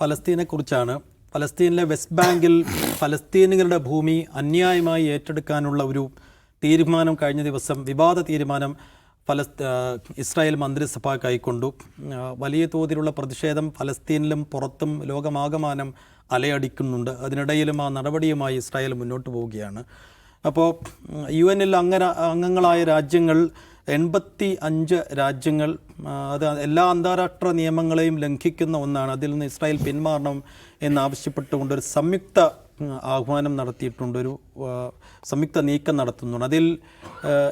പലസ്തീനെ കുറിച്ചാണ് പലസ്തീനിലെ വെസ്റ്റ് ബാങ്കിൽ പലസ്തീനുകളുടെ ഭൂമി അന്യായമായി ഏറ്റെടുക്കാനുള്ള ഒരു തീരുമാനം കഴിഞ്ഞ ദിവസം വിവാദ തീരുമാനം പലസ് ഇസ്രായേൽ മന്ത്രിസഭ കൈക്കൊണ്ടു. വലിയ തോതിലുള്ള പ്രതിഷേധം പലസ്തീനിലും പുറത്തും ലോകമാകമാനം അലയടിക്കുന്നുണ്ട്. അതിനിടയിലും ആ നടപടിയുമായി ഇസ്രായേൽ മുന്നോട്ട് പോവുകയാണ്. അപ്പോൾ യു എനിൽ അംഗ അംഗങ്ങളായ രാജ്യങ്ങൾ എൺപത്തി അഞ്ച് രാജ്യങ്ങൾ അത് എല്ലാ അന്താരാഷ്ട്ര നിയമങ്ങളെയും ലംഘിക്കുന്ന ഒന്നാണ്. അതിൽ നിന്ന് ഇസ്രായേൽ പിന്മാറണം എന്നാവശ്യപ്പെട്ടുകൊണ്ട് ഒരു സംയുക്ത ആഹ്വാനം നടത്തിയിട്ടുണ്ട്. ഒരു സംയുക്ത നീക്കം നടത്തുന്നുണ്ട്. അതിൽ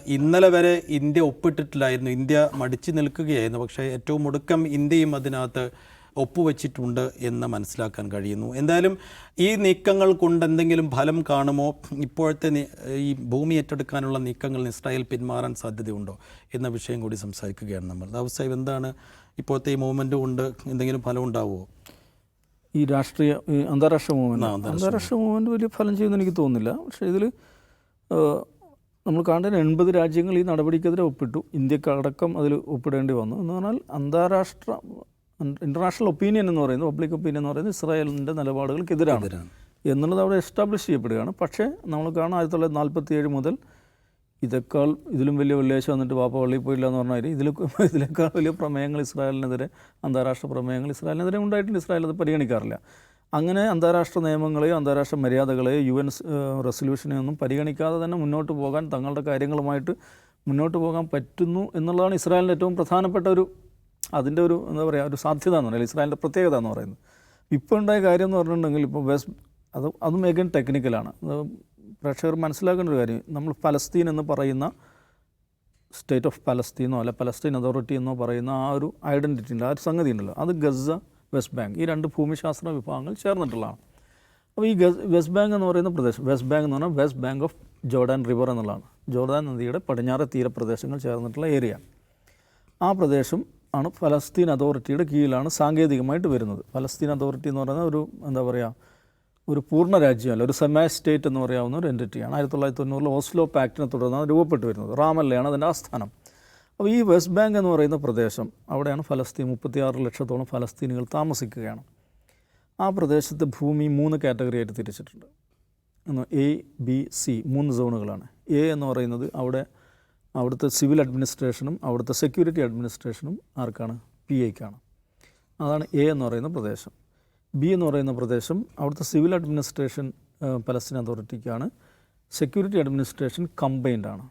ഇന്നലെ വരെ ഇന്ത്യ ഒപ്പിട്ടിട്ടില്ലായിരുന്നു. ഇന്ത്യ മടിച്ചു നിൽക്കുകയായിരുന്നു. പക്ഷേ ഏറ്റവും ഒടുക്കം ഇന്ത്യയും അതിനകത്ത് ഒപ്പുവെച്ചിട്ടുണ്ട് എന്ന് മനസ്സിലാക്കാൻ കഴിയുന്നു. എന്തായാലും ഈ നീക്കങ്ങൾ കൊണ്ട് എന്തെങ്കിലും ഫലം കാണുമോ? ഇപ്പോഴത്തെ ഈ ഭൂമി ഏറ്റെടുക്കാനുള്ള നീക്കങ്ങൾ ഇസ്രായേൽ പിന്മാറാൻ സാധ്യതയുണ്ടോ എന്ന വിഷയം കൂടി സംസാരിക്കുകയാണ് നമ്മൾ. ദാവസാഹിബ് എന്താണ് ഇപ്പോഴത്തെ ഈ മൂവ്മെന്റ് കൊണ്ട് എന്തെങ്കിലും ഫലം ഉണ്ടാവുമോ? ഈ രാഷ്ട്രീയ അന്താരാഷ്ട്ര മൂവ്മെന്റ് അന്താരാഷ്ട്ര മൂവ്മെന്റ് വലിയ ഫലം ചെയ്യുമെന്ന് എനിക്ക് തോന്നുന്നില്ല. പക്ഷേ ഇതിൽ നമ്മൾ കാണുന്ന എൺപത് രാജ്യങ്ങൾ ഈ നടപടിക്കെതിരെ ഒപ്പിട്ടു. ഇന്ത്യക്കടക്കം അതിൽ ഒപ്പിടേണ്ടി വന്നു. എന്ന് പറഞ്ഞാൽ അന്താരാഷ്ട്ര ഇന്റർനാഷണൽ ഒപ്പീനിയൻ എന്ന് പറയുന്നത് പബ്ലിക് ഒപ്പീനിയൻ എന്ന് പറയുന്നത് ഇസ്രായേലിന്റെ നിലപാടുകൾക്കെതിരാണ്. എന്നുള്ളത് അവിടെ എസ്റ്റാബ്ലിഷ് ചെയ്യപ്പെടുകയാണ്. പക്ഷേ നമ്മൾ കാണാം ആയിരത്തി തൊള്ളായിരത്തി നാൽപ്പത്തി ഏഴ് മുതൽ ഇതേക്കാൾ ഇതിലും വലിയ വെള്ളിയാഴ്ച വന്നിട്ട് പാപ്പ പള്ളിയിൽ പോയില്ല എന്ന് പറഞ്ഞാൽ ഇതിൽ ഇതിനേക്കാൾ വലിയ പ്രമേയങ്ങൾ ഇസ്രായേലിനെതിരെ അന്താരാഷ്ട്ര പ്രമേയങ്ങൾ ഇസ്രായേലിനെതിരെ ഉണ്ടായിട്ടുണ്ട്. ഇസ്രായേൽ അത് പരിഗണിക്കാറില്ല. അങ്ങനെ അന്താരാഷ്ട്ര നിയമങ്ങളെയോ അന്താരാഷ്ട്ര മര്യാദകളെയോ യു എൻ റെസൊല്യൂഷനെ ഒന്നും പരിഗണിക്കാതെ തന്നെ മുന്നോട്ട് പോകാൻ തങ്ങളുടെ കാര്യങ്ങളുമായിട്ട് മുന്നോട്ട് പോകാൻ പറ്റുന്നു എന്നുള്ളതാണ് ഇസ്രായേലിന്റെ ഏറ്റവും പ്രധാനപ്പെട്ട ഒരു അതിന്റെ ഒരു എന്താ പറയുക ഒരു സാധ്യത എന്ന് പറയുന്നത് ഇസ്രായേലിന്റെ പ്രത്യേകത എന്ന് പറയുന്നത്. ഇപ്പോൾ ഉണ്ടായ കാര്യം എന്ന് പറഞ്ഞിട്ടുണ്ടെങ്കിൽ ഇപ്പോൾ വെസ്റ്റ് അത് അതും എഗൻ ടെക്നിക്കലാണ് പ്രേക്ഷകർ മനസ്സിലാക്കേണ്ട ഒരു കാര്യം നമ്മൾ പലസ്തീൻ എന്ന് പറയുന്ന സ്റ്റേറ്റ് ഓഫ് പലസ്തീനോ അല്ലെ പലസ്തീൻ അതോറിറ്റി എന്നോ പറയുന്ന ആ ഒരു ഐഡന്റിറ്റി ഉണ്ട് ആ ഒരു സംഗതി ഉണ്ടല്ലോ. അത് ഗസ വെസ്റ്റ് ബാങ്ക് ഈ രണ്ട് ഭൂമിശാസ്ത്ര വിഭാഗങ്ങൾ ചേർന്നിട്ടുള്ളതാണ്. അപ്പോൾ ഈ ഗസ് വെസ്റ്റ് ബാങ്ക് എന്ന് പറയുന്ന പ്രദേശം വെസ്റ്റ് ബാങ്ക് എന്ന് പറഞ്ഞാൽ west bank of Jordan river എന്നുള്ളതാണ്. ജോർദാൻ നദിയുടെ പടിഞ്ഞാറ് തീരപ്രദേശങ്ങൾ ചേർന്നിട്ടുള്ള ഏരിയ ആ പ്രദേശം ആണ് ഫലസ്തീൻ അതോറിറ്റിയുടെ കീഴിലാണ് സാങ്കേതികമായിട്ട് വരുന്നത്. ഫലസ്തീൻ അതോറിറ്റി എന്ന് പറയുന്ന ഒരു എന്താ പറയുക ഒരു പൂർണ രാജ്യമല്ല ഒരു സെമൈ സ്റ്റേറ്റ് എന്ന് പറയാവുന്ന ഒരു എന്റിറ്റിയാണ് ആയിരത്തി തൊള്ളായിരത്തി തൊണ്ണൂറിൽ ഓസ്ലോ പാക്റ്റിനെ തുടർന്നാണ് രൂപപ്പെട്ടു വരുന്നത്. റാമല്ലയാണ് അതിന്റെ ആസ്ഥാനം. അപ്പോൾ ഈ വെസ്റ്റ് ബാങ്ക് എന്ന് പറയുന്ന പ്രദേശം അവിടെയാണ് ഫലസ്തീൻ മുപ്പത്തിയാറ് ലക്ഷത്തോളം ഫലസ്തീനുകൾ താമസിക്കുകയാണ്. ആ പ്രദേശത്തെ ഭൂമി മൂന്ന് കാറ്റഗറി ആയിട്ട് തിരിച്ചിട്ടുണ്ട്. എ ബി സി മൂന്ന് സോണുകളാണ്. എ എന്ന് പറയുന്നത് അവിടെ അവിടുത്തെ സിവിൽ അഡ്മിനിസ്ട്രേഷനും അവിടുത്തെ സെക്യൂരിറ്റി അഡ്മിനിസ്ട്രേഷനും ആർക്കാണ്? പി ഐക്കാണ് അതാണ് എ എന്ന് പറയുന്ന പ്രദേശം. ബി എന്ന് പറയുന്ന പ്രദേശം അവിടുത്തെ സിവിൽ അഡ്മിനിസ്ട്രേഷൻ പലസ്തീൻ അതോറിറ്റിക്കാണ്. സെക്യൂരിറ്റി അഡ്മിനിസ്ട്രേഷൻ കമ്പൈൻഡ് ആണ്.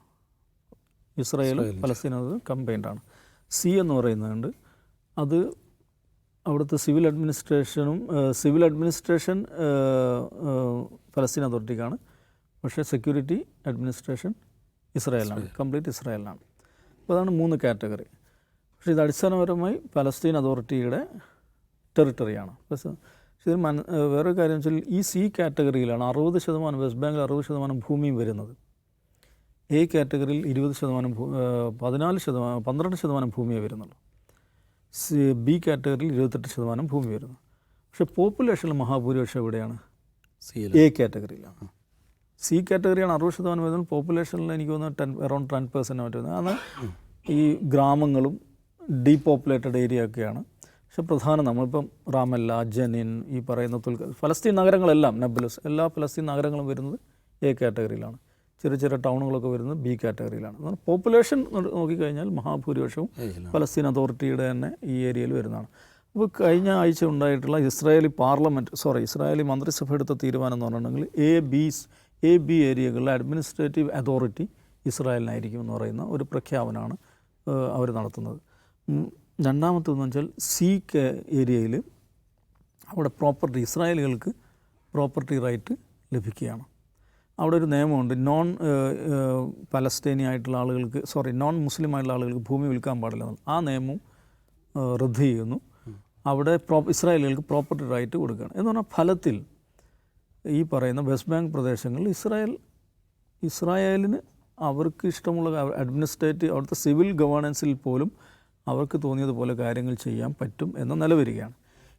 ഇസ്രായേൽ പലസ്തീൻ അത് കമ്പൈൻഡ് ആണ്. സി എന്ന് പറയുന്നുണ്ട്. അത് അവിടുത്തെ സിവിൽ അഡ്മിനിസ്ട്രേഷനും സിവിൽ അഡ്മിനിസ്ട്രേഷൻ പലസ്തീൻ അതോറിറ്റിക്കാണ്. പക്ഷേ സെക്യൂരിറ്റി അഡ്മിനിസ്ട്രേഷൻ ഇസ്രായേലാണ് കംപ്ലീറ്റ് ഇസ്രായേലാണ് അപ്പോൾ അതാണ് മൂന്ന് കാറ്റഗറി. പക്ഷേ ഇത് അടിസ്ഥാനപരമായി പലസ്തീൻ അതോറിറ്റിയുടെ ടെറിട്ടറിയാണ്. പക്ഷേ ഇതിൽ മന വേറൊരു കാര്യം വെച്ചാൽ ഈ സി കാറ്റഗറിയിലാണ് അറുപത് ശതമാനം വെസ്റ്റ് ബാങ്കിൽ അറുപത് ശതമാനം ഭൂമിയും വരുന്നത്. എ കാറ്റഗറിയിൽ ഇരുപത് ശതമാനം ഭൂ പതിനാല് ശതമാനം പന്ത്രണ്ട് ശതമാനം ഭൂമിയേ വരുന്നുള്ളൂ. സി ബി കാറ്റഗറിയിൽ ഇരുപത്തെട്ട് ശതമാനം ഭൂമി വരുന്നു. പക്ഷേ പോപ്പുലേഷനിൽ മഹാഭൂരിപക്ഷം എവിടെയാണ്? സി എ കാറ്റഗറിയിലാണ്. സി കാറ്റഗറിയാണ് അറുപത് ശതമാനം വരുന്നത്. പോപ്പുലേഷനിൽ എനിക്ക് തോന്നുന്നു ടെൻ അറൗണ്ട് ടെൻ പെർസെന്റ് മറ്റു വരുന്നത്. അത് ഈ ഗ്രാമങ്ങളും ഡീപോപ്പുലേറ്റഡ് ഏരിയ ഒക്കെയാണ്. പക്ഷെ പ്രധാനം നമ്മളിപ്പം റാമല്ല ജനിൻ ഈ പറയുന്ന തുൽക്ക ഫലസ്തീൻ നഗരങ്ങളെല്ലാം നബ്ലസ് എല്ലാ ഫലസ്തീൻ നഗരങ്ങളും വരുന്നത് എ കാറ്റഗറിയിലാണ്. ചെറിയ ചെറിയ ടൗണുകളൊക്കെ വരുന്നത് ബി കാറ്റഗറിയിലാണ്. പോപ്പുലേഷൻ നോക്കിക്കഴിഞ്ഞാൽ മഹാഭൂരിപക്ഷവും ഫലസ്തീൻ അതോറിറ്റിയുടെ തന്നെ ഈ ഏരിയയിൽ വരുന്നതാണ്. അപ്പോൾ കഴിഞ്ഞ ആഴ്ച ഉണ്ടായിട്ടുള്ള ഇസ്രായേലി പാർലമെന്റ് സോറി ഇസ്രായേലി മന്ത്രിസഭ എടുത്ത തീരുമാനം എന്ന് പറഞ്ഞിട്ടുണ്ടെങ്കിൽ എ ബി എ ബി ഏരിയകളിലെ അഡ്മിനിസ്ട്രേറ്റീവ് അതോറിറ്റി ഇസ്രായേലിനായിരിക്കും എന്ന് പറയുന്ന ഒരു പ്രഖ്യാപനമാണ് അവർ നടത്തുന്നത്. രണ്ടാമത്തെന്ന് വെച്ചാൽ സി ഏരിയയിൽ അവിടെ പ്രോപ്പർട്ടി ഇസ്രായേലുകൾക്ക് പ്രോപ്പർട്ടി റൈറ്റ് ലഭിക്കുകയാണ്. അവിടെ ഒരു നിയമമുണ്ട് നോൺ പലസ്തീനി ആയിട്ടുള്ള ആളുകൾക്ക് സോറി നോൺ മുസ്ലിം ആയിട്ടുള്ള ആളുകൾക്ക് ഭൂമി വിൽക്കാൻ പാടില്ല ആ നിയമം റദ്ദ് ചെയ്യുന്നു. അവിടെ പ്രോ ഇസ്രായേലുകൾക്ക് പ്രോപ്പർട്ടി റൈറ്റ് കൊടുക്കുകയാണ്. എന്ന് പറഞ്ഞാൽ ഫലത്തിൽ ഈ പറയുന്ന വെസ്റ്റ് ബാങ്ക് പ്രദേശങ്ങളിൽ ഇസ്രായേൽ ഇസ്രായേലിന് അവർക്ക് ഇഷ്ടമുള്ള അഡ്മിനിസ്ട്രേറ്റീവ് അവിടുത്തെ സിവിൽ ഗവേണൻസിൽ പോലും അവർക്ക് തോന്നിയതുപോലെ കാര്യങ്ങൾ ചെയ്യാൻ പറ്റും എന്ന നില വരികയാണ്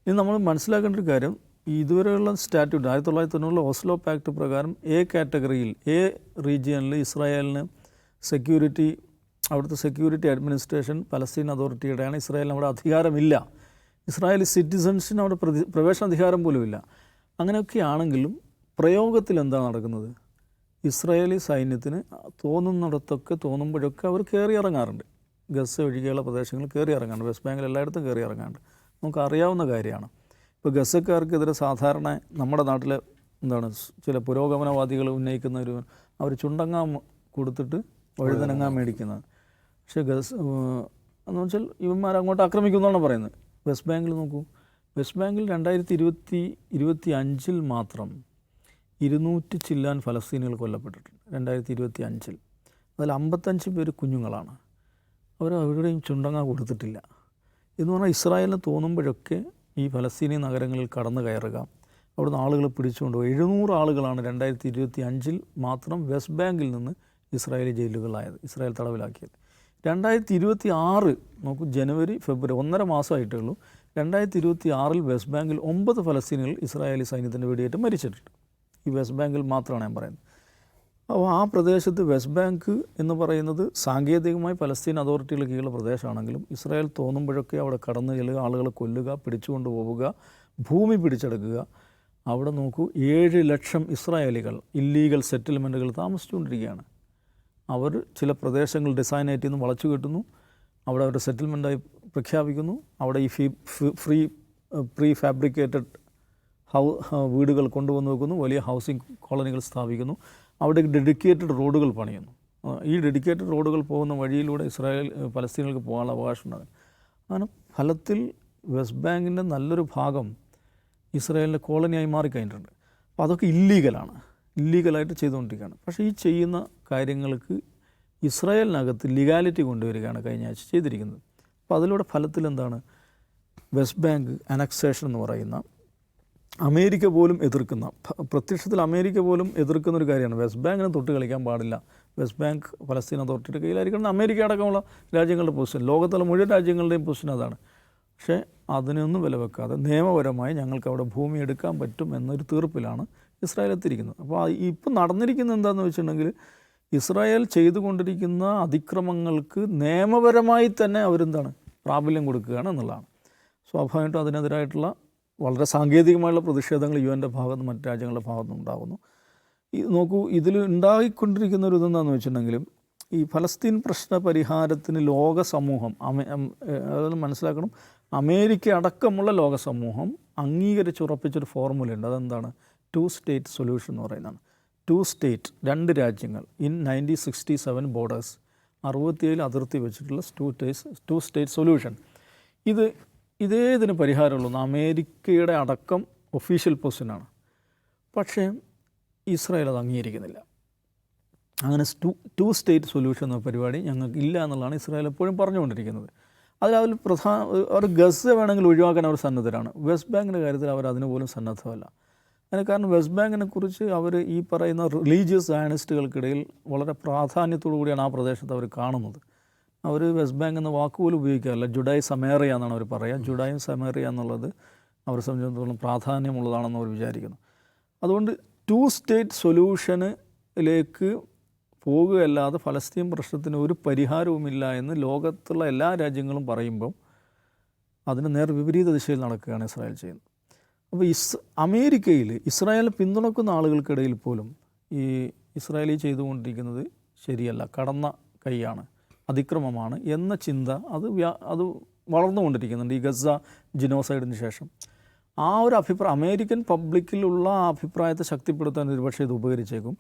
ഇനി നമ്മൾ മനസ്സിലാക്കേണ്ട ഒരു കാര്യം ഇതുവരെയുള്ള സ്റ്റാറ്റ്യൂട്ട് ആയിരത്തി തൊള്ളായിരത്തി തൊണ്ണൂറിലെ ഓസ്ലോ പാക്ട് പ്രകാരം എ കാറ്റഗറിയിൽ എ റീജിയനിൽ ഇസ്രായേലിന് സെക്യൂരിറ്റി അവിടുത്തെ സെക്യൂരിറ്റി അഡ്മിനിസ്ട്രേഷൻ പലസ്തീൻ അതോറിറ്റിയുടെയാണ് ഇസ്രായേലിന് അവിടെ അധികാരമില്ല. ഇസ്രായേലി സിറ്റിസൺസിന് അവിടെ പ്രതി പ്രവേശനാധികാരം പോലുമില്ല. അങ്ങനെയൊക്കെ ആണെങ്കിലും പ്രയോഗത്തിൽ എന്താ നടക്കുന്നത്? ഇസ്രായേലി സൈന്യത്തിന് തോന്നുന്നിടത്തൊക്കെ തോന്നുമ്പോഴൊക്കെ അവർ കയറി ഇറങ്ങാറുണ്ട്. ഗസ് ഒഴികെയുള്ള പ്രദേശങ്ങൾ കയറി ഇറങ്ങാറുണ്ട്. വെസ്റ്റ് ബാങ്കിൽ എല്ലായിടത്തും കയറി ഇറങ്ങാറുണ്ട്. നമുക്ക് അറിയാവുന്ന കാര്യമാണ്. ഇപ്പോൾ ഗസക്കാർക്കെതിരെ സാധാരണ നമ്മുടെ നാട്ടിലെ എന്താണ് ചില പുരോഗമനവാദികൾ ഉന്നയിക്കുന്ന ഒരു അവർ ചുണ്ടങ്ങാം കൊടുത്തിട്ട് വഴുതനങ്ങാൻ മേടിക്കുന്നത്. പക്ഷേ ഗസ് എന്ന് വെച്ചാൽ ഇവന്മാർ അങ്ങോട്ട് ആക്രമിക്കുന്നതാണ് പറയുന്നത്. വെസ്റ്റ് ബാങ്കിൽ നോക്കൂ. വെസ്റ്റ് ബാങ്കിൽ രണ്ടായിരത്തി ഇരുപത്തി ഇരുപത്തി അഞ്ചിൽ മാത്രം ഇരുന്നൂറ്റി ചില്ലാൻ ഫലസ്തീനികൾ കൊല്ലപ്പെട്ടിട്ടുണ്ട് രണ്ടായിരത്തി ഇരുപത്തി അഞ്ചിൽ അതിൽ അമ്പത്തഞ്ച് പേര് കുഞ്ഞുങ്ങളാണ്. അവർ അവരുടെയും ചുണ്ടങ്ങ കൊടുത്തിട്ടില്ല. എന്ന് പറഞ്ഞാൽ ഇസ്രായേലിന് തോന്നുമ്പോഴൊക്കെ ഈ ഫലസ്തീനി നഗരങ്ങളിൽ കടന്നു കയറുക. അവിടുന്ന് ആളുകളെ പിടിച്ചുകൊണ്ട് എഴുന്നൂറ് ആളുകളാണ് രണ്ടായിരത്തി ഇരുപത്തി അഞ്ചിൽ മാത്രം വെസ്റ്റ് ബാങ്കിൽ നിന്ന് ഇസ്രായേലി ജയിലുകളായത് ഇസ്രായേൽ തടവിലാക്കിയത്. രണ്ടായിരത്തി ഇരുപത്തി ആറ് നോക്കൂ ജനുവരി ഫെബ്രുവരി ഒന്നര മാസമായിട്ടേ ഉള്ളൂ. രണ്ടായിരത്തി ഇരുപത്തി ആറിൽ വെസ്റ്റ് ബാങ്കിൽ ഒമ്പത് ഫലസ്തീനികൾ ഇസ്രായേലി സൈന്യത്തിന്റെ വെടിയേറ്റ് മരിച്ചിട്ടുണ്ട്. ഈ വെസ്റ്റ് ബാങ്കിൽ മാത്രമാണ് ഞാൻ പറയുന്നത്. അപ്പോൾ ആ പ്രദേശത്ത് വെസ്റ്റ് ബാങ്ക് എന്ന് പറയുന്നത് സാങ്കേതികമായി പലസ്തീൻ അതോറിറ്റികളുടെ കീഴിലുള്ള പ്രദേശമാണെങ്കിലും ഇസ്രായേൽ തോന്നുമ്പോഴൊക്കെ അവിടെ കടന്നു ചെല്ലുക ആളുകളെ കൊല്ലുക പിടിച്ചുകൊണ്ട് പോവുക ഭൂമി പിടിച്ചെടുക്കുക. അവിടെ നോക്കൂ ഏഴ് ലക്ഷം ഇസ്രായേലികൾ ഇല്ലീഗൽ സെറ്റിൽമെന്റുകൾ താമസിച്ചുകൊണ്ടിരിക്കുകയാണ്. അവർ ചില പ്രദേശങ്ങൾ ഡിസൈനേറ്റ് ചെയ്യുന്നു വളച്ചു കെട്ടുന്നു. അവിടെ ഒരു സെറ്റിൽമെന്റായി പ്രഖ്യാപിക്കുന്നു. അവിടെ ഈ fee free prefabricated how വീടുകൾ കൊണ്ടുവന്ന് വെക്കുന്നു. വലിയ ഹൗസിംഗ് കോളനികൾ സ്ഥാപിക്കുന്നു. അവിടെ ഡെഡിക്കേറ്റഡ് റോഡുകൾ പണിയുന്നു. ഈ ഡെഡിക്കേറ്റഡ് റോഡുകൾ പോകുന്ന വഴിയിലൂടെ ഇസ്രായേൽ പലസ്തീനുകൾക്ക് പോകാനുള്ള അവകാശമുണ്ടാകും അങ്ങനെ ഫലത്തിൽ വെസ്റ്റ് ബാങ്കിന്റെ നല്ലൊരു ഭാഗം ഇസ്രായേലിന്റെ കോളനിയായി മാറിക്കഴിഞ്ഞിട്ടുണ്ട്. അപ്പോൾ അതൊക്കെ ഇല്ലീഗലാണ് ഇല്ലീഗലായിട്ട് ചെയ്തുകൊണ്ടിരിക്കുകയാണ്. പക്ഷേ ഈ ചെയ്യുന്ന കാര്യങ്ങൾക്ക് ഇസ്രായേലിനകത്ത് ലീഗാലിറ്റി കൊണ്ടുവരികയാണ് കഴിഞ്ഞ ആഴ്ച ചെയ്തിരിക്കുന്നത്. അപ്പോൾ അതിലൂടെ ഫലത്തിൽ എന്താണ് വെസ്റ്റ് ബാങ്ക് അനക്സേഷൻ എന്ന് പറയുന്ന അമേരിക്ക പോലും എതിർക്കുന്ന പ്രത്യക്ഷത്തിൽ അമേരിക്ക പോലും എതിർക്കുന്ന ഒരു കാര്യമാണ്. വെസ്റ്റ് ബാങ്കിനെ തൊട്ട് കളിക്കാൻ പാടില്ല. വെസ്റ്റ് ബാങ്ക് ഫലസ്തീൻ അതോറിറ്റിയുടെ കയ്യിലായിരിക്കണം അമേരിക്ക അടക്കമുള്ള രാജ്യങ്ങളുടെ പൊസിഷൻ ലോകത്തുള്ള മുഴുവൻ രാജ്യങ്ങളുടെയും പൊസിഷൻ അതാണ്. പക്ഷേ അതിനൊന്നും വില വെക്കാതെ നിയമപരമായി ഞങ്ങൾക്ക് അവിടെ ഭൂമി എടുക്കാൻ പറ്റും എന്നൊരു തീർപ്പിലാണ് ഇസ്രായേൽ എത്തിയിരിക്കുന്നത്. അപ്പോൾ ഇപ്പം നടന്നിരിക്കുന്നത് എന്താണെന്ന് വെച്ചിട്ടുണ്ടെങ്കിൽ ഇസ്രായേൽ ചെയ്തുകൊണ്ടിരിക്കുന്ന അതിക്രമങ്ങൾക്ക് നിയമപരമായി തന്നെ അവരെന്താണ് പ്രാബല്യം കൊടുക്കുകയാണ് എന്നുള്ളതാണ്. സ്വാഭാവികമായിട്ടും അതിനെതിരായിട്ടുള്ള വളരെ സാങ്കേതികമായുള്ള പ്രതിഷേധങ്ങൾ യു എന്റെ ഭാഗത്ത് മറ്റ് രാജ്യങ്ങളുടെ ഭാഗത്തും ഉണ്ടാകുന്നു നോക്കൂ ഇതിൽ ഉണ്ടായിക്കൊണ്ടിരിക്കുന്ന ഒരു ഇതെന്താണെന്ന് വെച്ചിട്ടുണ്ടെങ്കിലും ഈ ഫലസ്തീൻ പ്രശ്ന പരിഹാരത്തിന് ലോക സമൂഹം അമേ അം- ഏഹ് അതൊന്ന് മനസ്സിലാക്കണം. അമേരിക്ക അടക്കമുള്ള ലോക സമൂഹം അംഗീകരിച്ചുറപ്പിച്ചൊരു ഫോർമുലയുണ്ട്. അതെന്താണ്? ടു സ്റ്റേറ്റ് സൊല്യൂഷൻ എന്ന് പറയുന്നതാണ്. ടു സ്റ്റേറ്റ് രണ്ട് രാജ്യങ്ങൾ in nineteen sixty seven borders അറുപത്തിയേഴ് അതിർത്തി വെച്ചിട്ടുള്ള two states two state solution ഇത് ഇതേ ഇതിന് പരിഹാരമുള്ളൂ. അമേരിക്കയുടെ അടക്കം ഒഫീഷ്യൽ പൊസിഷനാണ് പക്ഷേ ഇസ്രായേൽ അത് അംഗീകരിക്കുന്നില്ല. അങ്ങനെ ടു ടു സ്റ്റേറ്റ് സൊല്യൂഷൻ എന്ന പരിപാടി ഞങ്ങൾക്ക് ഇല്ല എന്നുള്ളതാണ് ഇസ്രായേൽ എപ്പോഴും പറഞ്ഞുകൊണ്ടിരിക്കുന്നത്. അതിൽ അതിൽ പ്രധാന അവർ ഗസ് വേണമെങ്കിൽ ഒഴിവാക്കാൻ അവർ സന്നദ്ധരാണ്. വെസ്റ്റ് ബാങ്കിന്റെ കാര്യത്തിൽ അവർ അതിനുപോലും സന്നദ്ധമല്ല. അതിന് കാരണം വെസ്റ്റ് ബാങ്കിനെ കുറിച്ച് അവർ ഈ പറയുന്ന റിലീജിയസ് സയനിസ്റ്റുകൾക്കിടയിൽ വളരെ പ്രാധാന്യത്തോടു കൂടിയാണ് ആ പ്രദേശത്ത് അവർ കാണുന്നത്. അവർ വെസ്റ്റ് ബാങ്ക് എന്ന വാക്ക് പോലും ഉപയോഗിക്കാറില്ല. ജുഡായ് സമേറിയ എന്നാണ് അവർ പറയുക. ജുഡായും സമേറിയ എന്നുള്ളത് അവരെ സംബന്ധിച്ചിടത്തോളം പ്രാധാന്യമുള്ളതാണെന്ന് അവർ വിചാരിക്കുന്നു. അതുകൊണ്ട് ടു സ്റ്റേറ്റ് സൊല്യൂഷനിലേക്ക് പോകുകയല്ലാതെ ഫലസ്തീൻ പ്രശ്നത്തിന് ഒരു പരിഹാരവുമില്ല എന്ന് ലോകത്തുള്ള എല്ലാ രാജ്യങ്ങളും പറയുമ്പം അതിന് നേർ വിപരീത ദിശയിൽ നടക്കുകയാണ് ഇസ്രായേൽ ചെയ്യുന്നത്. അപ്പോൾ ഇസ് അമേരിക്കയിൽ ഇസ്രായേൽ പിന്തുണക്കുന്ന ആളുകൾക്കിടയിൽ പോലും ഈ ഇസ്രായേലി ചെയ്തുകൊണ്ടിരിക്കുന്നത് ശരിയല്ല കടന്ന കൈയാണ് അതിക്രമമാണ് എന്ന ചിന്ത അത് വ്യാ അത് വളർന്നുകൊണ്ടിരിക്കുന്നുണ്ട് ഈ ഗസ ജിനോസൈഡിന് ശേഷം. ആ ഒരു അഭിപ്രായം അമേരിക്കൻ പബ്ലിക്കിലുള്ള ആ അഭിപ്രായത്തെ ശക്തിപ്പെടുത്താൻ ഒരുപക്ഷെ ഇത് ഉപകരിച്ചേക്കും.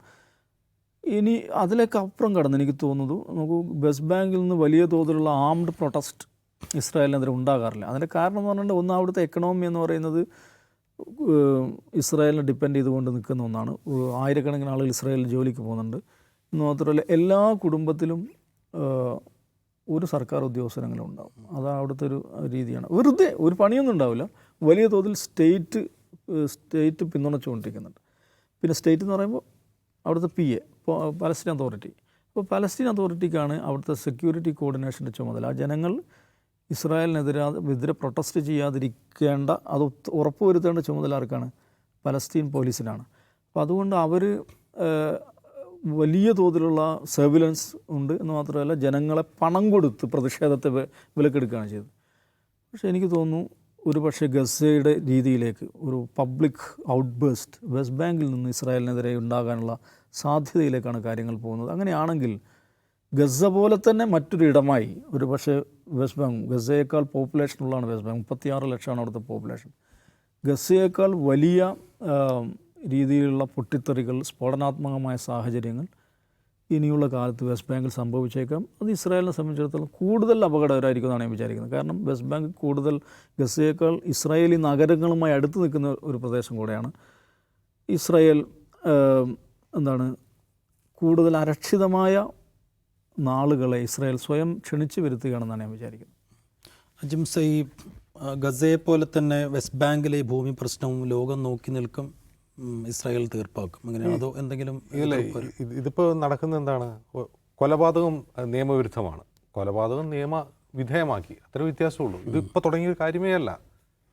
ഇനി അതിലേക്ക് അപ്പുറം കടന്ന് എനിക്ക് തോന്നുന്നത് നമുക്ക് വെസ്റ്റ് ബാങ്കിൽ നിന്ന് വലിയ തോതിലുള്ള ആംഡ് പ്രൊട്ടസ്റ്റ് ഇസ്രായേലിനെതിരെ ഉണ്ടാകാറില്ല. അതിന്റെ കാരണം എന്ന് പറഞ്ഞിട്ടുണ്ടെങ്കിൽ ഒന്ന് അവിടുത്തെ എക്കണോമി എന്ന് പറയുന്നത് ഇസ്രായേലിനെ ഡിപ്പെൻഡ് ചെയ്തുകൊണ്ട് നിൽക്കുന്ന ഒന്നാണ്. ആയിരക്കണക്കിന് ആളുകൾ ഇസ്രായേലിൽ ജോലിക്ക് പോകുന്നുണ്ട്. എന്ന് മാത്രമല്ല എല്ലാ കുടുംബത്തിലും ഒരു സർക്കാർ ഉദ്യോഗസ്ഥരെങ്കിലും ഉണ്ടാവും. അത് അവിടുത്തെ ഒരു രീതിയാണ്. വെറുതെ ഒരു പണിയൊന്നും ഉണ്ടാവില്ല. വലിയ തോതിൽ സ്റ്റേറ്റ് സ്റ്റേറ്റ് പിന്തുണച്ചുകൊണ്ടിരിക്കുന്നുണ്ട്. പിന്നെ സ്റ്റേറ്റ് എന്ന് പറയുമ്പോൾ അവിടുത്തെ പി എ പലസ്തീൻ അതോറിറ്റി അപ്പോൾ പലസ്തീൻ അതോറിറ്റിക്കാണ് അവിടുത്തെ സെക്യൂരിറ്റി കോർഡിനേഷന്റെ ചുമതല. ജനങ്ങൾ ഇസ്രായേലിനെതിരെ എതിരെ പ്രൊട്ടസ്റ്റ് ചെയ്യാതിരിക്കേണ്ട അത് ഉറപ്പ് ഉറപ്പുവരുത്തേണ്ട ചുമതല ആർക്കാണ്? പലസ്തീൻ പോലീസിനാണ്. അപ്പോൾ അതുകൊണ്ട് അവർ വലിയ തോതിലുള്ള സർവിലൻസ് ഉണ്ട് എന്ന് മാത്രമല്ല ജനങ്ങളെ പണം കൊടുത്ത് പ്രതിഷേധത്തെ വിലക്കെടുക്കുകയാണ് ചെയ്തത്. പക്ഷേ എനിക്ക് തോന്നുന്നു ഒരു പക്ഷേ ഗസയുടെ രീതിയിലേക്ക് ഒരു പബ്ലിക് ഔട്ട്ബേസ്റ്റ് വെസ്റ്റ് ബാങ്കിൽ നിന്ന് ഇസ്രായേലിനെതിരെ ഉണ്ടാകാനുള്ള സാധ്യതയിലേക്കാണ് കാര്യങ്ങൾ പോകുന്നത്. അങ്ങനെയാണെങ്കിൽ ഗസ പോലെ തന്നെ മറ്റൊരു ഇടമായി. ഒരു പക്ഷേ വെസ്റ്റ് ബാങ്ക് ഗസയേക്കാൾ പോപ്പുലേഷനുള്ളതാണ് വെസ്റ്റ് ബാങ്ക്. മുപ്പത്തിയാറ് ലക്ഷമാണ് അവിടുത്തെ പോപ്പുലേഷൻ ഗസയേക്കാൾ വലിയ രീതിയിലുള്ള പൊട്ടിത്തെറികൾ സ്ഫോടനാത്മകമായ സാഹചര്യങ്ങൾ ഇനിയുള്ള കാലത്ത് വെസ്റ്റ് ബാങ്കിൽ സംഭവിച്ചേക്കാം. അത് ഇസ്രായേലിനെ സംബന്ധിച്ചിടത്തോളം കൂടുതൽ അപകടകരമായിരിക്കും എന്നാണ് ഞാൻ വിചാരിക്കുന്നത്. കാരണം വെസ്റ്റ് ബാങ്ക് കൂടുതൽ ഗസയേക്കാൾ ഇസ്രായേലി നഗരങ്ങളുമായി അടുത്ത് നിൽക്കുന്ന ഒരു പ്രദേശം കൂടെയാണ്. ഇസ്രായേൽ എന്താണ് കൂടുതൽ അരക്ഷിതമായ നാളുകളെ ഇസ്രായേൽ സ്വയം ക്ഷണിച്ചു വരുത്തുകയാണെന്നാണ് ഞാൻ വിചാരിക്കുന്നത്. അജിംസ ഈ ഗസയെ പോലെ തന്നെ വെസ്റ്റ് ബാങ്കിലെ ഭൂമി പ്രശ്നവും ലോകം നോക്കി നിൽക്കും ഇസ്രായേൽ തീർപ്പാക്കും. അങ്ങനെയാണ് അതോ എന്തെങ്കിലും ഇല്ല ഇതിപ്പോൾ നടക്കുന്ന എന്താണ്? കൊലപാതകം നിയമവിരുദ്ധമാണ്. കൊലപാതകം നിയമ വിധേയമാക്കി. അത്ര വ്യത്യാസമുള്ളൂ. ഇത് ഇപ്പോൾ തുടങ്ങിയ ഒരു കാര്യമേ അല്ല.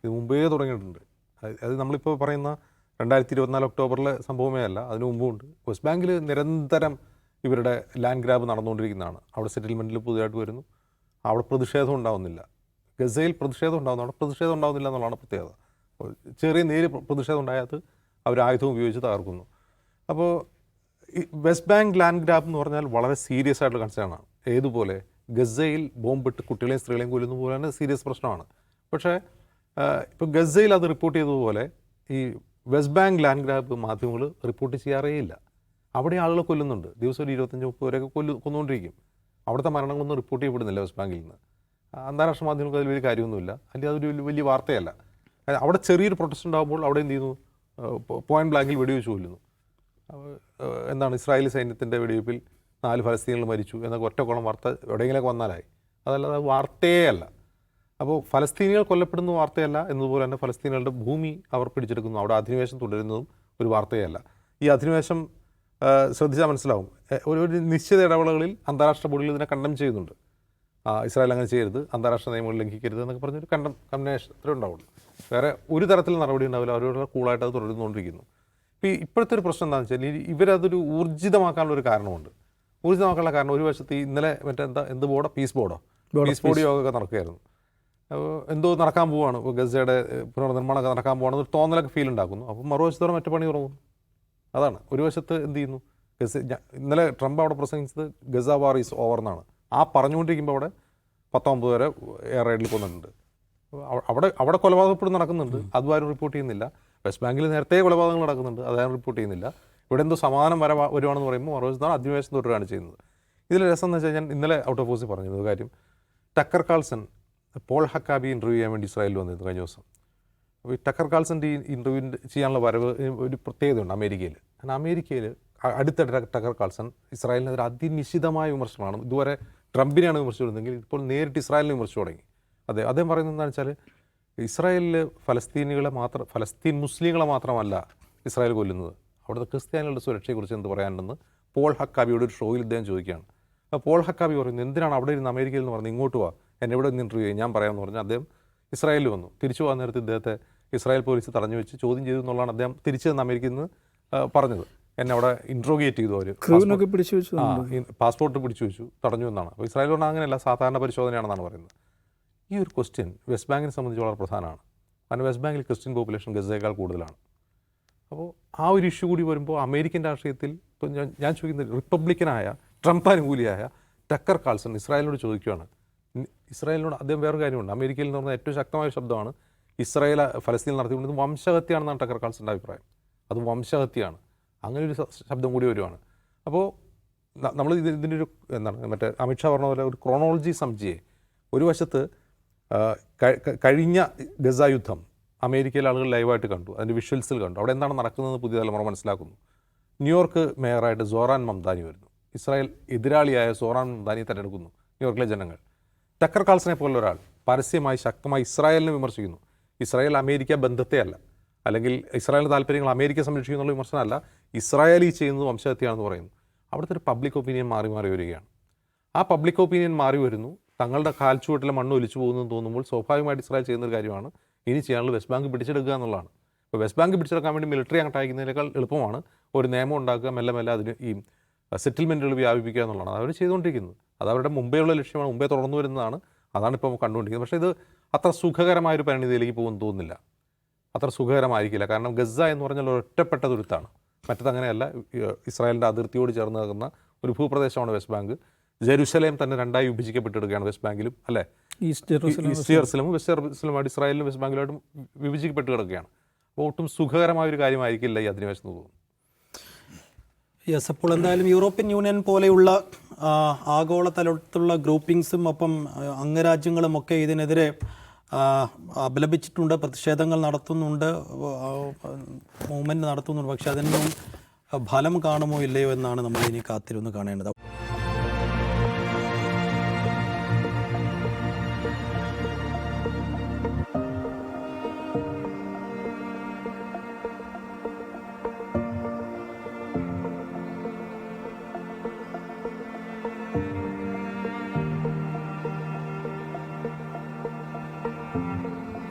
ഇത് മുമ്പേ തുടങ്ങിയിട്ടുണ്ട്. അത് അത് നമ്മളിപ്പോൾ പറയുന്ന രണ്ടായിരത്തി ഇരുപത്തിനാല് ഒക്ടോബറിലെ സംഭവമേ അല്ല. അതിനു മുമ്പുണ്ട് വെസ്റ്റ് ബാങ്കിൽ നിരന്തരം ഇവരുടെ ലാൻഡ് ഗ്രാബ് നടന്നുകൊണ്ടിരിക്കുന്നതാണ്. അവിടെ സെറ്റിൽമെന്റിൽ പുതിയതായിട്ട് വരുന്നു. അവിടെ പ്രതിഷേധം ഉണ്ടാവുന്നില്ല. ഗസയിൽ പ്രതിഷേധം ഉണ്ടാകുന്നു അവിടെ പ്രതിഷേധം ഉണ്ടാകുന്നില്ല എന്നുള്ളതാണ് പ്രത്യേകത. ചെറിയ നേര് പ്ര- പ്രതിഷേധം ഉണ്ടായത് അവർ ആയുധം ഉപയോഗിച്ച് തകർക്കുന്നു. അപ്പോൾ വെസ്റ്റ് ബാങ്ക് ലാൻഡ് ഗ്രാബ് എന്ന് പറഞ്ഞാൽ വളരെ സീരിയസ് ആയിട്ടുള്ള കൺസേണാണ് ഏതുപോലെ ഗസയിൽ ബോംബിട്ട് കുട്ടികളെയും സ്ത്രീകളെയും കൊല്ലുന്ന പോലെ തന്നെ സീരിയസ് പ്രശ്നമാണ്. പക്ഷേ ഇപ്പോൾ ഗസയിൽ അത് റിപ്പോർട്ട് ചെയ്തതുപോലെ ഈ വെസ്റ്റ് ബാങ്ക് ലാൻഡ് ഗ്രാബ് മാധ്യമങ്ങൾ റിപ്പോർട്ട് ചെയ്യാറേ ഇല്ല അവിടെ ആളുകൾ കൊല്ലുന്നുണ്ട്. ദിവസം ഒരു ഇരുപത്തഞ്ച് മുപ്പത് വരെയൊക്കെ കൊല്ലു കൊന്നുകൊണ്ടിരിക്കും. അവിടുത്തെ മരണങ്ങളൊന്നും റിപ്പോർട്ട് ചെയ്യപ്പെടുന്നില്ല വെസ്റ്റ് ബാങ്കിൽ നിന്ന്. അന്താരാഷ്ട്ര മാധ്യമങ്ങൾക്ക് അതിൽ വലിയ കാര്യമൊന്നുമില്ല. അല്ലെങ്കിൽ അതൊരു വലിയ- വാർത്തയല്ല. അവിടെ ചെറിയൊരു പ്രൊട്ടസ്റ്റ് ഉണ്ടാകുമ്പോൾ അവിടെ എന്ത് ചെയ്യുന്നു? പോയിന്റ് ബ്ലാങ്കിൽ വെടിവെച്ച് കൊല്ലുന്നു. എന്താണ് ഇസ്രായേലി സൈന്യത്തിന്റെ വെടിവെപ്പിൽ നാല് ഫലസ്തീനികൾ മരിച്ചു എന്നൊക്കെ ഒറ്റക്കോളം വാർത്ത എവിടെയെങ്കിലൊക്കെ വന്നാലായി. അതല്ലാതെ അത് വാർത്തയേ അല്ല. അപ്പോൾ ഫലസ്തീനികൾ കൊല്ലപ്പെടുന്ന വാർത്തയല്ല എന്നതുപോലെ തന്നെ ഫലസ്തീനുകളുടെ ഭൂമി അവർ പിടിച്ചെടുക്കുന്നു. അവിടെ അധിനിവേശം തുടരുന്നതും ഒരു വാർത്തയല്ല ഈ അധിനിവേശം ശ്രദ്ധിച്ചാൽ മനസ്സിലാവും. ഒരു ഒരു നിശ്ചിത ഇടവേളകളിൽ അന്താരാഷ്ട്ര ബോഡികൾ ഇതിനെ കണ്ടം ചെയ്യുന്നുണ്ട്. ഇസ്രായേൽ അങ്ങനെ ചെയ്യരുത് അന്താരാഷ്ട്ര നിയമങ്ങൾ ലംഘിക്കരുത് എന്നൊക്കെ പറഞ്ഞൊരു കണ്ടം കണ്ടനേഷൻ ഉണ്ടാവുള്ളൂ. വേറെ ഒരു തരത്തിലും നടപടി ഉണ്ടാവില്ല അവരോട് കൂളായിട്ട് അത് തുടർന്നുകൊണ്ടിരിക്കുന്നു ഇപ്പോൾ ഈ ഇപ്പോഴത്തെ ഒരു പ്രശ്നം എന്താണെന്ന് വെച്ചാൽ ഇവരതൊരു ഊർജിതമാക്കാനുള്ള ഒരു കാരണമുണ്ട്. ഊർജിതമാക്കാനുള്ള കാരണം ഒരു വശത്ത് ഈ ഇന്നലെ മറ്റേ എന്താ എന്ത് ബോർഡോ? പീസ് ബോർഡോ പീസ് ബോർഡ് യോഗമൊക്കെ നടക്കുകയായിരുന്നു. അപ്പോൾ എന്തോ നടക്കാൻ പോവാണ്. ഇപ്പോൾ ഗസയുടെ പുനർനിർമ്മാണമൊക്കെ നടക്കാൻ ഒരു തോന്നലൊക്കെ ഫീൽ ഉണ്ടാക്കുന്നു. അപ്പോൾ മറുവശത്തോടെ മറ്റു പണി തുടങ്ങുന്നു അതാണ്. ഒരു വശത്ത് എന്ത് ചെയ്യുന്നു? ഗസ ഇന്നലെ ട്രംപ് അവിടെ പ്രസംഗിച്ചത് ഗസ വാർ ഈസ് ഓവർ എന്നാണ്. ആ പറഞ്ഞുകൊണ്ടിരിക്കുമ്പോൾ അവിടെ പത്തൊമ്പത് വരെ എയർ റൈഡിൽ കൊന്നിട്ടുണ്ട് അവിടെ അവിടെ കൊലപാതകപ്പെടുന്ന നടക്കുന്നുണ്ട്. അതുമാരും റിപ്പോർട്ട് ചെയ്യുന്നില്ല. വെസ്റ്റ് ബാങ്കിൽ നേരത്തെ കൊലപാതകങ്ങൾ നടക്കുന്നുണ്ട്. അതാരും റിപ്പോർട്ട് ചെയ്യുന്നില്ല. ഇവിടെ എന്തോ സമാധാനം വര വരുവാണെന്ന് പറയുമ്പോൾ മറുവശത്താണ് അധിനിവേശം തുടരുകയാണ് ചെയ്യുന്നത്. ഇതിൽ രസം എന്ന് വെച്ചാൽ ഞാൻ ഇന്നലെ ഔട്ട് ഓഫ് ഫോഴ്സിൽ പറഞ്ഞിരുന്നു. ഒരു കാര്യം. Tucker Carlson Paul Huckabee interview ചെയ്യാൻ വേണ്ടി ഇസ്രായേലിൽ വന്നിരുന്നു കഴിഞ്ഞ ദിവസം. ഈ ടക്കർ കാൾസന്റെ ഈ ഇന്റർവ്യൂ ചെയ്യാനുള്ള വരവ് ഒരു പ്രത്യേകതയുണ്ട് അമേരിക്കയിൽ. കാരണം അമേരിക്കയിൽ അടുത്ത ടക്കർ കാൾസൺ ഇസ്രായേലിനെതിരെ അതിനിശിതമായ വിമർശനമാണ്. ഇതുവരെ ട്രംപിനെയാണ് വിമർശിച്ചിരുന്നെങ്കിൽ ഇപ്പോൾ നേരിട്ട് ഇസ്രായേലിനെ വിമർശിച്ചു തുടങ്ങി. അതെ അദ്ദേഹം പറയുന്നത് എന്താണെന്ന് വെച്ചാൽ ഇസ്രായേലിൽ ഫലസ്തീനികളെ മാത്രം ഫലസ്തീൻ മുസ്ലിങ്ങളെ മാത്രമല്ല ഇസ്രായേൽ കൊല്ലുന്നത്. അവിടുത്തെ ക്രിസ്ത്യാനികളുടെ സുരക്ഷയെക്കുറിച്ച് എന്ത് പറയാനുണ്ടെന്ന് പോൾ ഹക്കാബിയോട് ഒരു ഷോയിൽ ഇദ്ദേഹം ചോദിക്കുകയാണ്. അപ്പോൾ പോൾ ഹക്കാബി പറയുന്നു എന്തിനാണ് അവിടെ ഇരുന്ന് അമേരിക്കയിൽ നിന്ന് പറഞ്ഞ് ഇങ്ങോട്ട് വാ എന്നെ ഇവിടെ നിന്ന് ഇന്റർവ്യൂ ചെയ്യും ഞാൻ പറയാമെന്ന് പറഞ്ഞാൽ അദ്ദേഹം ഇസ്രായേലിൽ വന്നു. തിരിച്ചു പോകാൻ നേരത്തെ ഇദ്ദേഹത്തെ ഇസ്രായേൽ പോലീസ് തടഞ്ഞു വെച്ച് ചോദ്യം ചെയ്തു എന്നുള്ളതാണ് അദ്ദേഹം തിരിച്ചു തന്ന അമേരിക്കയിൽ നിന്ന് പറഞ്ഞത്. എന്നെ അവിടെ ഇൻട്രോഗേറ്റ് ചെയ്തു അവർ ക്രൂവിനൊക്കെ പിടിച്ചു വെച്ചു ആ പാസ്പോർട്ട് പിടിച്ചു വെച്ചു തടഞ്ഞു എന്നാണ്. അപ്പോൾ ഇസ്രായേൽ പറഞ്ഞാൽ അങ്ങനെയല്ല സാധാരണ പരിശോധനയാണെന്നാണ് പറയുന്നത്. ഈ ഒരു ക്വസ്റ്റ്യൻ വെസ്റ്റ് ബാങ്കിനെ സംബന്ധിച്ച് വളരെ പ്രധാനമാണ്. കാരണം വെസ്റ്റ് ബാങ്കിൽ ക്രിസ്ത്യൻ പോപ്പുലേഷൻ ഗസയേക്കാൾ കൂടുതലാണ്. അപ്പോൾ ആ ഒരു ഇഷ്യൂ കൂടി വരുമ്പോൾ അമേരിക്കൻ രാഷ്ട്രീയത്തിൽ ഇപ്പോൾ ഞാൻ ഞാൻ ചോദിക്കുന്നത് റിപ്പബ്ലിക്കനായ ട്രംപ് അനുകൂലിയായ ടക്കർ കാൾസൺ ഇസ്രായേലിനോട് ചോദിക്കുകയാണ് ഇസ്രായേലിനോട് അദ്ദേഹം വേറൊരു കാര്യമുണ്ട്. അമേരിക്കയിൽ നിന്ന് പറഞ്ഞ ഏറ്റവും ശക്തമായ ശബ്ദമാണ് ഇസ്രായേൽ ഫലസ്തീനിൽ നടത്തിക്കൊണ്ടത് വംശഹത്യയാണെന്നാണ് ടക്കർ കാൾസിന്റെ അഭിപ്രായം. അത് വംശഹത്യയാണ്. അങ്ങനെ ഒരു ശബ്ദം കൂടി വരുവാണ്. അപ്പോൾ നമ്മൾ ഇത് ഇതിന്റെ ഒരു എന്താണ് മറ്റേ അമിത്ഷാ പറഞ്ഞ പോലെ ഒരു ക്രോണോളജി സംജിയെ ഒരു വശത്ത് കഴിഞ്ഞ ഗസ യുദ്ധം അമേരിക്കയിലെ ആളുകൾ ലൈവായിട്ട് കണ്ടു. അതിന്റെ വിഷ്വൽസിൽ കണ്ടു. അവിടെ എന്താണ് നടക്കുന്നതെന്ന് പുതിയ തലമുറ മനസ്സിലാക്കുന്നു. ന്യൂയോർക്ക് മേയറായിട്ട് സോറാൻ മംദാനി വരുന്നു. ഇസ്രായേൽ എതിരാളിയായ സോറാൻ മംദാനി തിരഞ്ഞെടുക്കുന്നു ന്യൂയോർക്കിലെ ജനങ്ങൾ. ടക്കർ കാൾസിനെ പോലുള്ള ഒരാൾ പരസ്യമായി ശക്തമായി ഇസ്രായേലിനെ വിമർശിക്കുന്നു. ഇസ്രായേൽ അമേരിക്ക ബന്ധത്തെ അല്ല. അല്ലെങ്കിൽ ഇസ്രായേൽ താല്പര്യങ്ങൾ അമേരിക്ക സംരക്ഷിക്കുന്നുള്ള വിമർശനമല്ല ഇസ്രായേൽ ഈ ചെയ്യുന്നത് വംശഹത്യാണെന്ന് പറയുന്നു. അവിടുത്തെ ഒരു പബ്ലിക് ഒപ്പീനിയൻ മാറി മാറി വരികയാണ്. ആ പബ്ലിക് ഒപ്പീനിയൻ മാറി വരുന്നു. തങ്ങളുടെ കാൽച്ചുവട്ടിലെ മണ്ണ് ഒലിച്ചു പോകുന്നു തോന്നുമ്പോൾ സ്വാഭാവികമായിട്ട് ഇസ്രായേൽ ചെയ്യുന്ന ഒരു കാര്യമാണ് ഇനി ചെയ്യാനുള്ള വെസ്റ്റ് ബാങ്ക് പിടിച്ചെടുക്കുക എന്നുള്ളതാണ്. ഇപ്പോൾ വെസ്റ്റ് ബാങ്ക് പിടിച്ചെടുക്കാൻ വേണ്ടി മിലിറ്ററി അങ്ങോട്ട് അയക്കുന്നതിനേക്കാൾ എളുപ്പമാണ് ഒരു നിയമം ഉണ്ടാക്കുക മെല്ലെ മെല്ലെ അതിന് ഈ സെറ്റിൽമെന്റുകൾ വ്യാപിപ്പിക്കുക എന്നുള്ളതാണ്. അവർ ചെയ്തുകൊണ്ടിരിക്കുന്നത് അത് അവരുടെ മുമ്പേയുള്ള ലക്ഷ്യമാണ് മുമ്പേ തുടർന്നു വരുന്നതാണ്. അതാണ് ഇപ്പോൾ കണ്ടുകൊണ്ടിരിക്കുന്നത്. പക്ഷേ ഇത് അത്ര സുഖകരമായ ഒരു പരിണിതിയിലേക്ക് പോകുമെന്ന് തോന്നുന്നില്ല. അത്ര സുഖകരമായിരിക്കില്ല. കാരണം ഗസ എന്ന് പറഞ്ഞാൽ ഒറ്റപ്പെട്ട തുരുത്താണ്. മറ്റത് അങ്ങനെയല്ല. ഇസ്രായേലിന്റെ അതിർത്തിയോട് ചേർന്ന് നിൽക്കുന്ന ഒരു ഭൂപ്രദേശമാണ് വെസ്റ്റ് ബാങ്ക്. ജെറുസലേം തന്നെ രണ്ടായി വിഭജിക്കപ്പെട്ടെടുക്കുകയാണ് വെസ്റ്റ് ബാങ്കിലും അല്ലേ? ഈസ്റ്റ് ജെറൂസലം ജെറുസലമും വെസ്റ്റ് ജെറുസലമായിട്ട് ഇസ്രായേലിലും വെസ്റ്റ് ബാങ്കിലുമായിട്ടും വിഭജിക്കപ്പെട്ട് കിടക്കുകയാണ്. അപ്പോൾ ഒട്ടും സുഖകരമായ ഒരു കാര്യമായിരിക്കില്ല ഈ അധിനിവേശം എന്ന് തോന്നുന്നു. യെസ് അപ്പോൾ എന്തായാലും യൂറോപ്യൻ യൂണിയൻ പോലെയുള്ള ആഗോള തലത്തിലുള്ള ഗ്രൂപ്പിംഗ്സും ഒപ്പം അംഗരാജ്യങ്ങളും ഒക്കെ ഇതിനെതിരെ അപലപിച്ചിട്ടുണ്ട് പ്രതിഷേധങ്ങൾ നടത്തുന്നുണ്ട് മൂവ്മെന്റ് നടത്തുന്നുണ്ട് പക്ഷേ അതിനൊന്നും ഫലം കാണുമോ ഇല്ലയോ എന്നാണ് നമ്മൾ ഇനി കാത്തിരുന്ന് കാണേണ്ടത്.